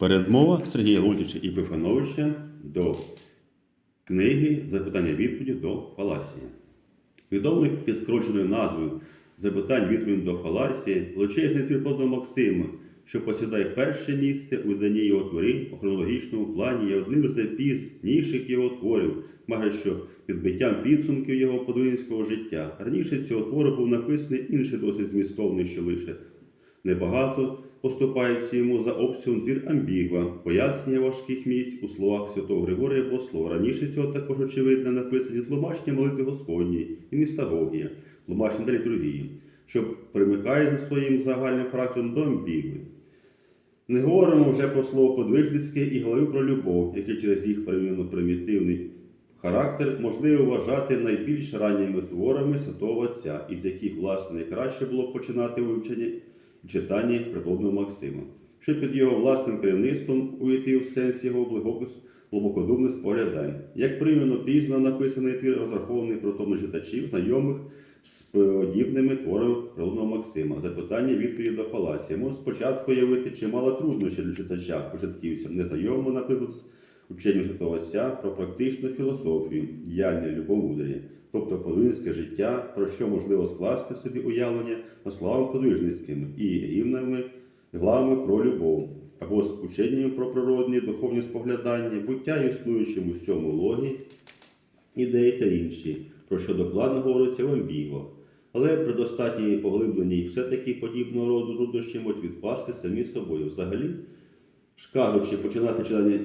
Передмова Сергія Лутіча і Пифановича до книги Запитання відповіді до Фаласія. Відомий під скороченою назвою Запитань відповіді до Фаласії величезний Платона Максима, що посідає перше місце у виданні його творів у хронологічному плані, є одним з найпізніших його творів, майже що підбиттям підсумків його подвинського життя. Раніше цього твору був написаний інший досить змістовний, що лише небагато поступається йому за обсягом твір амбігва, пояснення важких місць у словах святого Григорія Богослова. Раніше цього також очевидно написані тлумачення молитви Господньої і містагогія, тлумачення та літургії, що примикає за своїм загальним характером до амбігви. Не говоримо вже про слово подвижницьке і говорив про любов, яке через їх перемінно примітивний характер можливо вважати найбільш ранніми творами Святого Отця, із яких, власне, найкраще було починати вивчення і читання преподобного Максима, що під його власним керівництвом увійти в сенс його глибокодумних споглядань. Як примірно пізно написаний твір розрахований притомно читачів, знайомих з подібними творами преподобного Максима. Запитання відповіді до Палація. Може спочатку явити чимало труднощів для читача, початківця, незнайомого, наприклад, з ученням Святого Отця про практичну філософію, діяльне любомудрія, тобто подвижницьке життя, про що можливо скласти собі уявлення словами подвижницькими і гімнами, главами про любов, або з ученнями про природні духовні споглядання, буття існуючим у всьому логі, ідеї та інші, про що докладно говориться в амбіго. Але при достатній поглибленні все-таки подібного роду труднощі можуть відпасти самі собою. Взагалі, ж кажучи, починати читання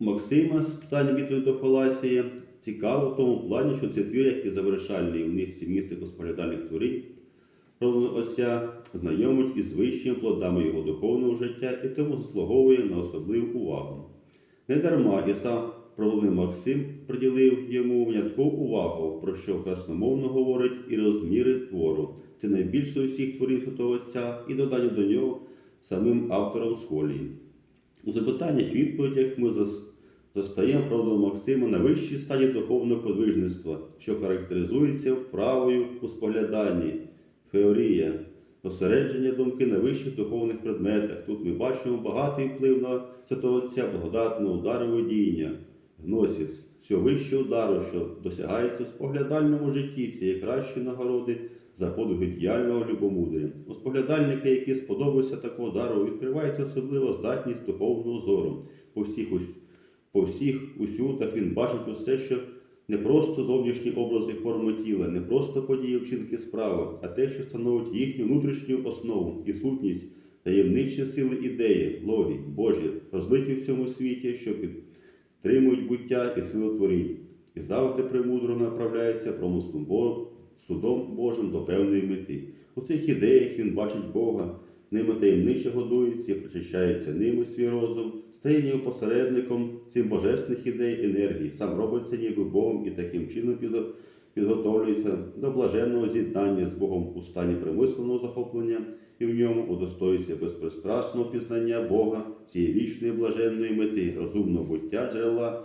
Максима з питання відповіді до Фаласія цікаво в тому плані, що це твір, як і завершальний в низці містико споглядальних творів, Отця знайомить із вищими плодами його духовного життя і тому заслуговує на особливу увагу. Недарма і сам правовний Максим приділив йому виняткову увагу, про що красномовно говорить і розміри твору. Це найбільше усіх творів Святого Отця і додання до нього самим автором схолії. У запитаннях відповідях ми зас- застаємо правду Максима на вищій стадії духовного подвижництва, що характеризується вправою у спогляданні, феорія, зосередження думки на вищих духовних предметах. Тут ми бачимо багатий вплив на Святого Отця, благодатного удару водіння, гносіс, всього вищого удару, що досягається в споглядальному житті цієї кращої нагороди за подвиги діяльного любомудря. У споглядальника, який сподобався такого дару, відкривається особлива здатність духовного зору. По всіх, ус- по всіх усютах він бачить усе, що не просто зовнішні образи форми тіла, не просто події вчинки справи, а те, що становить їхню внутрішню основу і сутність, таємничі сили ідеї, логії, Божі, розлиті в цьому світі, що підтримують буття і силу творінь. І завжди премудро направляється промислом Богом, судом Божим до певної мети. У цих ідеях він бачить Бога, ними таємниче годується, причащається ними свій розум, ніби посередником цих божественних ідей енергії, сам робиться ніби Богом і таким чином підготовлюється до блаженного з'єднання з Богом у стані примисленого захоплення і в ньому удостоїться безпристрасного пізнання Бога, цієї вічної блаженної мети, розумного буття джерела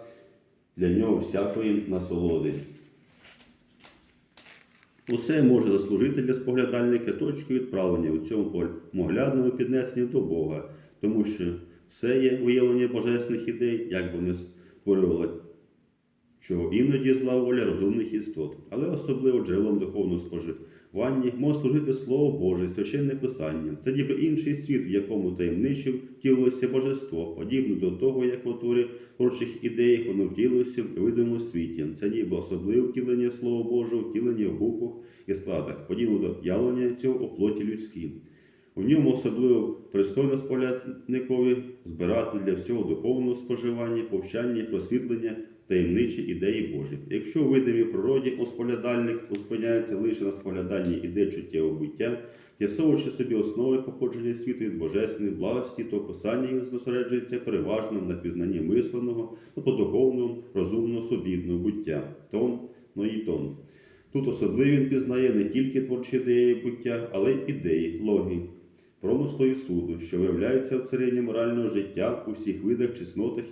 для нього всякої насолоди. Усе може заслужити для споглядальника точку відправлення у цьому поглядному піднесенні до Бога, тому що все є виявлення божественних ідей, як вони створювали, чого іноді зла воля розумних істот, але особливо джерелом духовного споживання може служити Слово Боже, священне Писання. Це ніби інший світ, в якому таємниче втілилося божество, подібно до того, як в творі творчих ідеях воно втілилося в видимому світі. Це ніби особливе втілення Слова Божого, втілення в буквах і складах, подібно до явлення цього у плоті людській. У ньому особливо пристойно споглядникові збирати для всього духовного споживання, повчання, просвітлення, таємничі ідеї Божі. Якщо у видимій природі споглядальник зупиняється лише на спогляданні ідей чуттєвого буття, з'ясовуючи собі основи походження світу від божественної благості, то писання зосереджується переважно на пізнанні мисленого, тобто духовного, розумного, собідного буття, тон, ну і тон. Тут особливо він пізнає не тільки творчі ідеї буття, але й ідеї, логії, промислу і суду, що виявляються в царині морального життя у всіх видах, чеснотах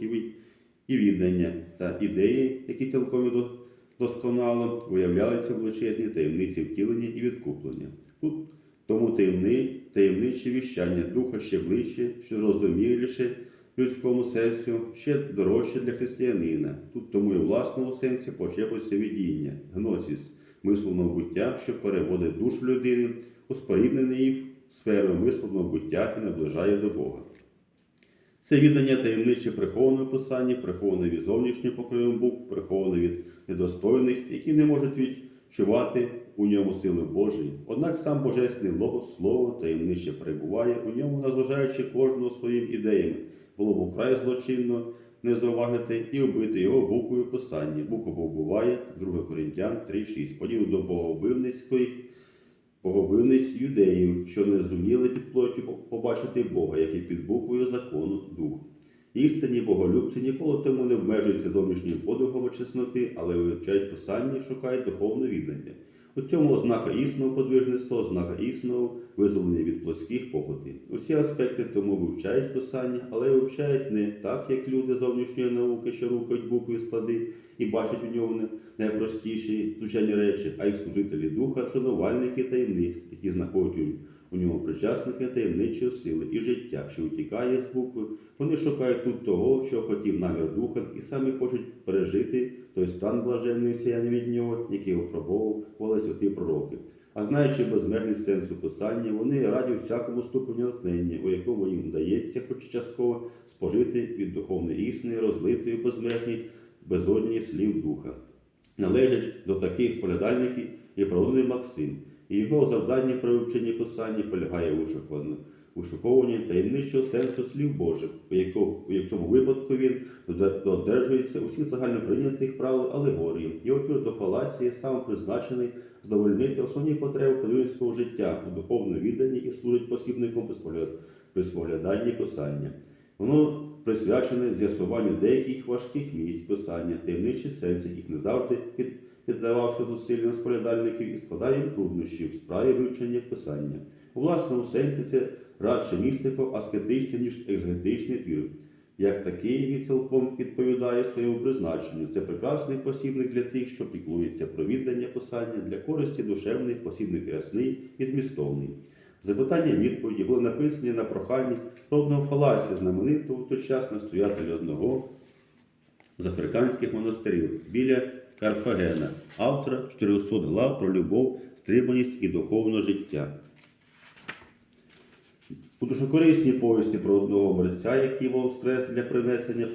і віддання, та ідеї, які цілком досконало виявляються в величезній таємниці втілення і відкуплення. Тут тому таємни, таємниче віщання духа ще ближче, що розуміліше людському серцю ще дорожче для християнина. Тут тому і в власному сенсі почепиться видіння, гносіс, мисловного буття, що переводить душу людини у споріднений її сферу мисловного буття і наближає до Бога. Це віддання таємниче приховане писання, приховане від зовнішніх покривом букв, приховане від недостойних, які не можуть відчувати у ньому сили Божої. Однак сам Божественний Логос, Слово таємниче перебуває у ньому, назважаючи кожного своїм ідеями. Було б украй злочинно не зауважити і вбити його буквою писання. Буква вбиває 2 Коринтян 3,6. Подібно до богобивницької Богобивниць юдеїв, що не зуміли під плоті побачити Бога, як і під буквою закону дух. Істинні боголюбці ніколи тому не обмежуються зовнішнім подвигом чесноти, але вивчають писання і шукають духовне віддання. У цьому ознака істинного подвижництва, ознака істинного визволення від плоських похотів. Усі аспекти тому вивчають писання, але вивчають не так, як люди зовнішньої науки, що рухають букви склади і бачать у ньому найпростіші звичайні речі, а й служителі духа, шанувальники таємниць, які знаходять у- ньому причасники таємничої сили і життя, що утікає з букви. Вони шукають тут того, що хотів намір духа, і самі хочуть пережити той стан блаженної сіяння від нього, який опробовували святі пророки. А знаючи безмежність сенсу писання, вони раді всякому ступеню натхнення, у якому їм вдається, хоч частково, спожити від духовної істини, розлитої безмежній безодні слів духа. Належать до таких споглядальників і природний Максим, і його завдання при вивченні писання полягає в вишукуванні- таємничого сенсу слів Божих, у якому випадку він додержується усіх загально прийнятих правил алегорії. Його твір до фалації саме призначений задовольнити основні потреби подвійського життя у духовному відданні і служить посібником при спогляданні писання. Воно присвячене з'ясуванню деяких важких місць писання, таємничий сенс, яких не завжди під, піддавався зусиллям споглядальників і складає їм труднощі в справі вивчення писання. У власному сенсі це радше містико аскетичний, ніж екзегетичний твір. Як такий він цілком відповідає своєму призначенню. Це прекрасний посібник для тих, що піклується про віддання писання для користі душевний, посібник рясний і змістовний. Запитання відповіді були написані на прохання родного Фаласія, знаменитого в той час настоятеля одного з африканських монастирів біля Карфагена, автора 400 глав про любов, стриманість і духовне життя. У душокорисні повісті про одного мерця, який воскрес для принесення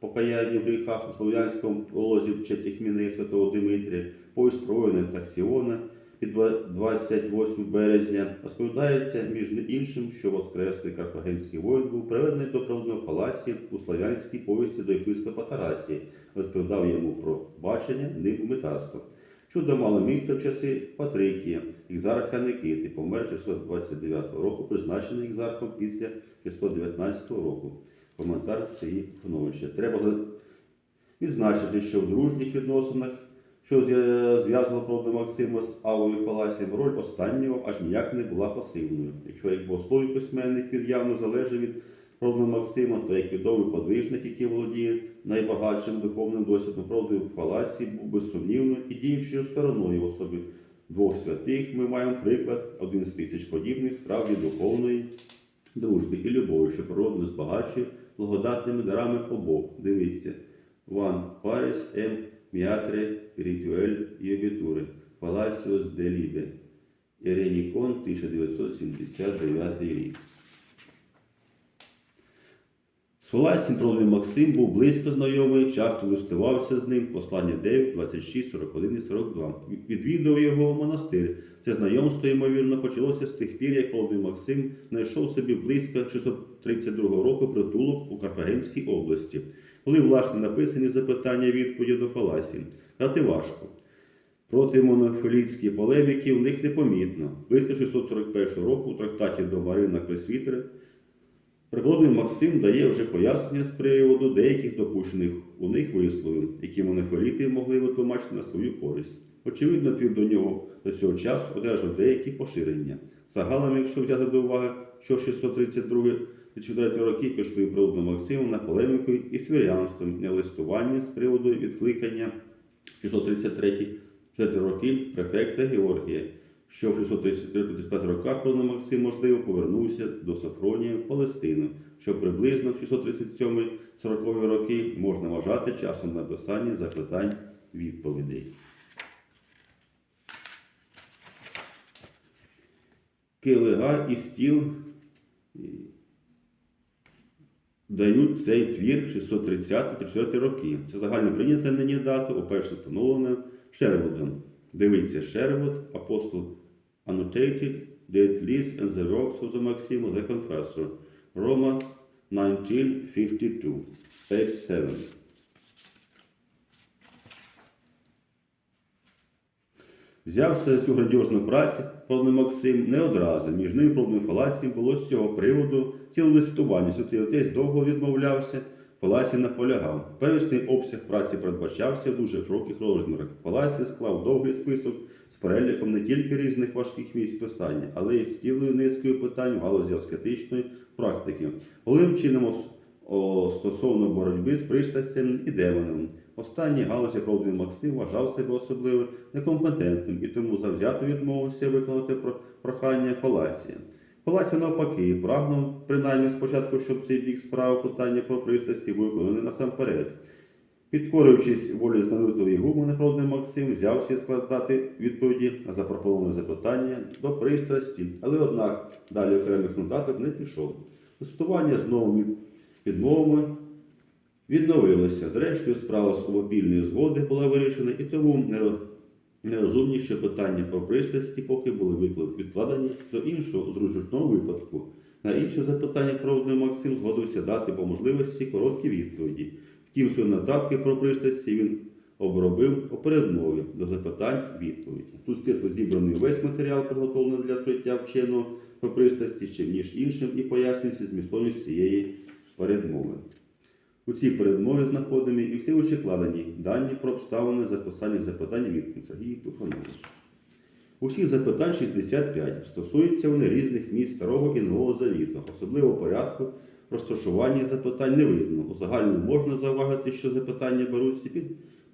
покаяння в гріхах у слов'янському полозі Четихміни Святого Димитрія, повість про воїна Таксіона від 28 березня розповідається між іншим, що воскреслий карфагенський воїн був приведений до правдного палаці у славянській повісті до єпископа Тарасії, розповідав йому про бачення ним митарства. Чудо мало місце в часи Патрикія, екзарха Никити, помер 629 року, призначений екзархом після 619 року. Коментар Сергій Фановича. Треба відзначити, що в дружніх відносинах, що зв'я- зв'язано правда Максима з Авою Паласієм, роль останнього аж ніяк не була пасивною. Якщо як богословий письменник він явно залежить від правда Максима, то як відомий подвижник, який володіє найбагатшим духовним досвідом правди в Паласі, був безсумнівно і діючою стороною в особі двох святих, ми маємо приклад один з тисяч подібних справді духовної дружби і любові, що природно збагачує благодатними дарами обох. Дивіться. Ван Парис М. Міатре Спіритуель Йобітури. Паласіос де Лібе. Еренікон 1979 рік. З Фаласім проводив Максим був близько знайомий, часто листувався з ним, послання 9, 26, 41 і 42. Відвідав його монастир. Це знайомство, ймовірно, почалося з тих пір, як проводив Максим знайшов собі близько 632 року притулок у Карфагенській області. Коли власне написані запитання відповіді до Фаласі. Дати важко. Проти монофілійської полеміки в них непомітно. Близько 641 року у трактаті до Марина Пресвітера Прикладний Максим дає вже пояснення з приводу деяких допущених у них висловів, які монофіліти могли витлумачити на свою користь. Очевидно, твір до нього до цього часу одержав деякі поширення. Загалом, якщо взяти до уваги, що 632 34 роки пішли природно Максимом на полеміку із свірянством, не листування з приводу відкликання 633 4 роки префекта Георгія. що в 635 роках Павло Максим, можливо, повернувся до Софронія в що приблизно в 637-40 роки можна вважати часом написання запитань відповідей. Килига і стіл дають цей твір 630-34 роки. Це загально прийнята нині дата, уперше встановлена Шервудом. Дивіться, Шервуд, апостол Annotated, Date List and the Works of the Maximo the Confessor, Roma 1952, page 7. Взявся за цю грандіозну працю Павло Максим не одразу. Між ним пробним фалацією було з цього приводу ціле листування. Святий отець довго відмовлявся, Паласій наполягав. Первісний обсяг праці передбачався в дуже широких розмірах. Паласій склав довгий список з переліком не тільки різних важких місць писання, але й з цілою низкою питань в галузі аскетичної практики. Головним чином стосовно боротьби з пристрастями і демонами. Останній галузі пробний Максим вважав себе особливо некомпетентним і тому завзято відмовився виконати прохання Фаласія. Фаласія навпаки прагнув принаймні спочатку, щоб цей бік справи питання про пристрасті виконаний насамперед. Підкорившись волі знаменитого Ігумена, пробний Максим взявся складати відповіді на запропоноване запитання до пристрасті, але однак далі окремих нотаток не пішов. Листування з новими відмовами відновилося. Зрештою, справа словопільної згоди була вирішена, і тому неро- нерозумніше питання про пристрасті поки були відкладені до іншого зручного випадку. На інше запитання проводний Максим згодився дати по можливості короткі відповіді. Втім, свої нотатки про пристрасті він обробив у передмові до запитань відповіді. Тут стисло зібраний весь матеріал, приготовлений для скриття вченого про пристрасті, чим ніж іншим, і пояснюється змістовність цієї передмови. У цій передмові знаходимо і всі вищекладені дані про обставини записання запитань відповідь Сергій Пихонович. Усіх запитань 65 стосуються вони різних місць старого і нового завіту, особливо порядку розташування запитань не видно. У загальному можна зауважити, що запитання беруться під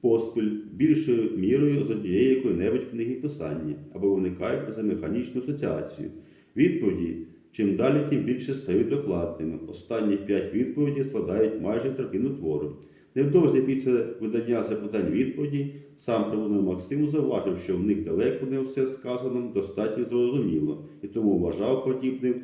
поспіль більшою мірою з однієї якої-небудь книги писання або виникають за механічну асоціацію. Відповіді чим далі, тим більше стають докладними. Останні п'ять відповідей складають майже третину твору. Невдовзі після видання запитань відповіді сам Прилуна Максим зауважив, що в них далеко не все сказано достатньо зрозуміло, і тому вважав подібним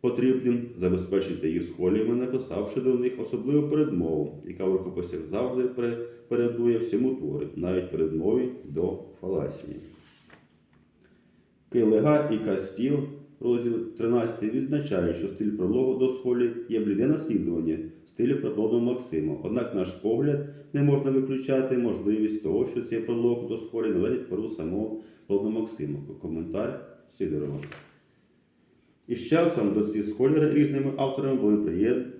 потрібним забезпечити їх схоліями, написавши до них особливу передмову, яка в рукописях завжди пере- передує всьому творі, навіть передмові до фаласії. Келега і Кастіл, розділ 13, відзначає, що стиль прологу до схолі є бліде наслідування стилю прикладу Максима. Однак, наш погляд, не можна виключати можливість того, що цей пролог до схолі належить перу самого прикладу Максима. Коментар Сидорова. І з часом до ці схолі різними авторами були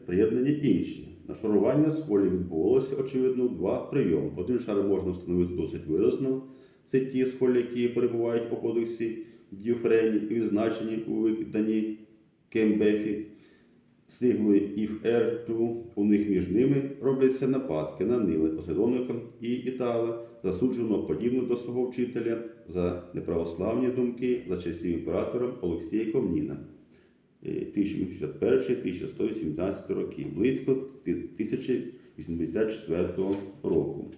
приєднані інші. Нашарування схолі відбувалося, очевидно, два прийоми. Один шар можна встановити досить виразно. Це ті схолі, які перебувають у кодексі Дюфрені і відзначені у викиданні Кембефі сиглою if R2. У них між ними робляться нападки на Нили послідовникам і Італа, засудженого подібно до свого вчителя за неправославні думки за часів імператора Олексія Ковніна. Е, 1081-1118 роки, близько 1084 року.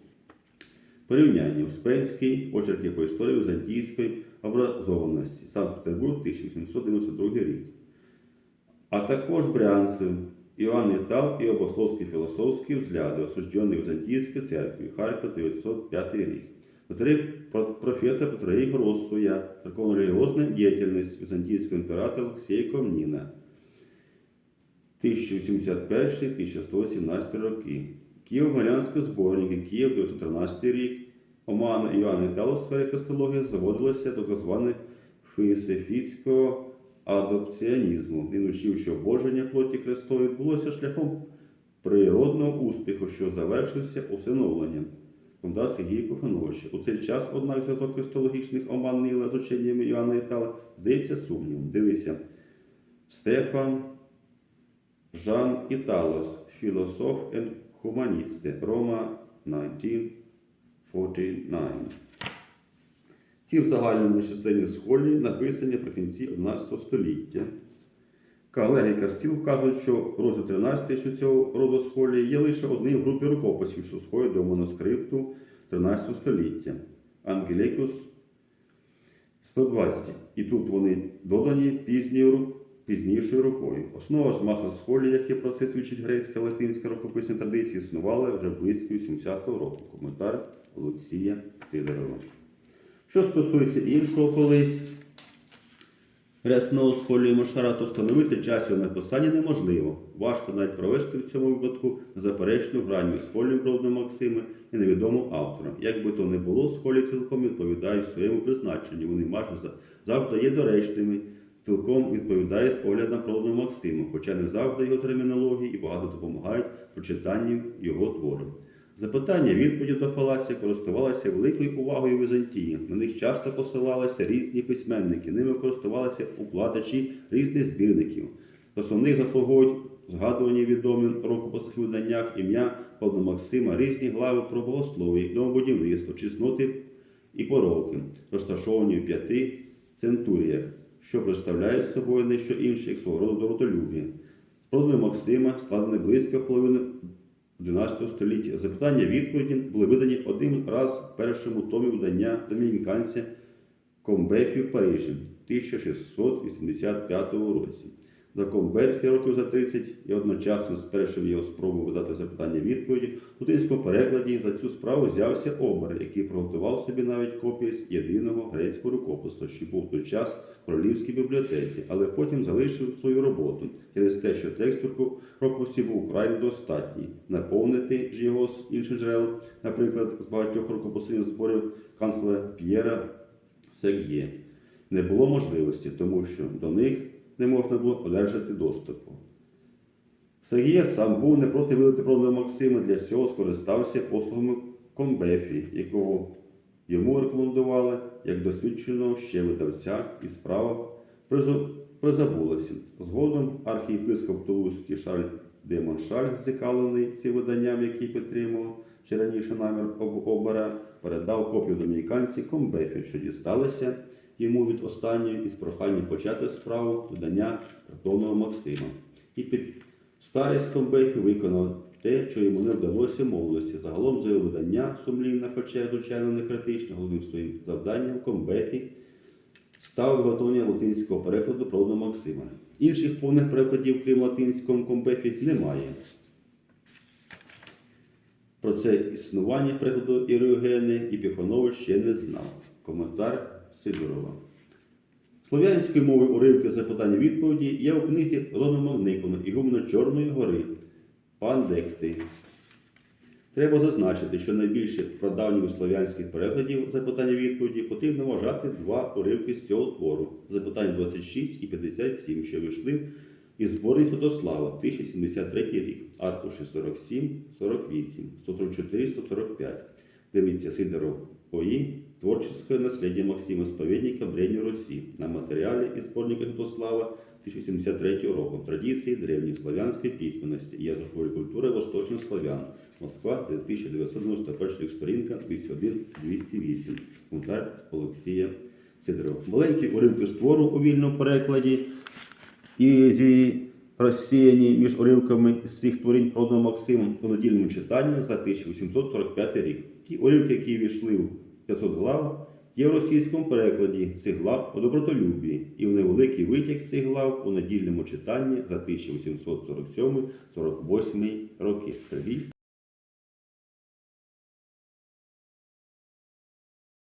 Порівняння Успенський, очерки по історії візантійської образованості, Санкт-Петербург, 1892 рік. А також Брянцев, Іоанн Італ і Обословські філософські взгляди, осуждені Візантійської церкви, Харків, 905 рік. Во-вторых, про- профессор Патрей Гроссуя, церковно-религиозная деятельность византийского императора Алексея Комнина, 1081-1117 роки. Києво-Маріанські зборники, Київ, 913 рік. Омана Іоанна Італа у сфері христології заводилася до так званих філософічного адопціонізму. Він учив, що обоження плоті Христової відбулося шляхом природного успіху, що завершився усиновленням. Комдав Сергій Кохановича. У цей час, однак, зв'язок христологічних оман Нила з ученнями Іоанна Італа здається сумнівом. Дивися. Стефан Жан Італос, філософ і Рома 1949. Ці в загальному численні схолі написані наприкінці 11 століття. Колеги Кастіл вказують, що розділ 13 що цього роду схолі є лише одним в групі рукописів, що сходять до манускрипту 13 століття. Ангелікус 120. І тут вони додані пізньою, пізнішою рукою. Основа ж маса схолі, які про це свідчить грецька латинська рукописні традиції, існували вже близько 80-го року. Коментар Олексія Сидорова. Що стосується іншого колись рясного схолі Мошара, то встановити час його написання неможливо. Важко навіть провести в цьому випадку заперечну грань між схолем природного Максима і невідомим автором. Як би то не було, схолі цілком відповідають своєму призначенню. Вони майже за- завжди є доречними, цілком відповідає з поглядом природного Максима, хоча не завжди його термінології і багато допомагають прочитанню його творів. Запитання відповіді до Паласія користувалися великою увагою Візантії. На них часто посилалися різні письменники, ними користувалися укладачі різних збірників. Основних заслуговують згадувані відомі рукописних виданнях ім'я Павла Максима, різні глави про богослов'я, домобудівництво, чесноти і пороки, розташовані в п'яти центуріях, що представляють собою не що інше, як свого роду доротолюбі. Родини Максима складене близько половини XI століття. Запитання відповіді були видані один раз в першому томі видання домініканця Комбефі в Парижі в 1685 році. За Комберфі років за 30 і одночасно з першою його спробою видати запитання відповіді в латинському перекладі за цю справу взявся Обер, який приготував собі навіть копії з єдиного грецького рукопису, що був той час в королівській бібліотеці, але потім залишив свою роботу. Через те, що текст рукописів був вкрай недостатній. Наповнити ж його з інших джерел, наприклад, з багатьох рукописних зборів канцлера П'єра Сег'є, не було можливості, тому що до них не можна було одержати доступу. Сег'є сам був не проти видати продажу Максима, для цього скористався послугами Комбефі, якого йому рекомендували як досвідченого ще видавця, і справа призабулася. Згодом архієпископ Тулузький Шарль де Моншаль, зацікавлений цим виданням, який підтримував ще раніше намір об- обера, передав копію домініканці Комбефі, що дісталося йому від останньої із проханням почати справу видання картонного Максима. І під старість Комбефі виконав те, що йому не вдалося в молодості. Загалом за його видання сумлінне, хоча звичайно не критичне, головним своїм завданням Комбефі став виготовлення латинського перекладу правда Максима. Інших повних перекладів, крім латинського Комбефі, немає. Про це існування прикладу Іріогени і Піхонович ще не знав. Коментар Сидорова. Слов'янською мовою уривки запитання відповіді є у книзі Ронома Никона і гумно Чорної гори Пандекти. Треба зазначити, що найбільше прадавніми слов'янських перекладів запитання відповіді потрібно вважати два уривки з цього твору запитання 26 і 57, що вийшли із зборні Святослава 1073 рік, аркуші 47, 48, 144, 145. Дивіться Сидоров ОІ, творческое наследие Максима Споведника в Древней Руси на матеріалі із зборника Святослава 1073 року. Традиції древньої славянської письменності і язикової культури восточних славян. Москва, 1991 рік, сторінка 201-208. Коментар Олексія Сидорова. Маленькі уривки з твору у вільному перекладі і зі розсіяні між уривками з цих творінь проданого Максимом у недільному читанні за 1845 рік. Ті уривки, які війшли в 500 глав, є в російському перекладі цих глав у добротолюбі і в невеликий витяг цих глав у недільному читанні за 1847-48 роки. Сергій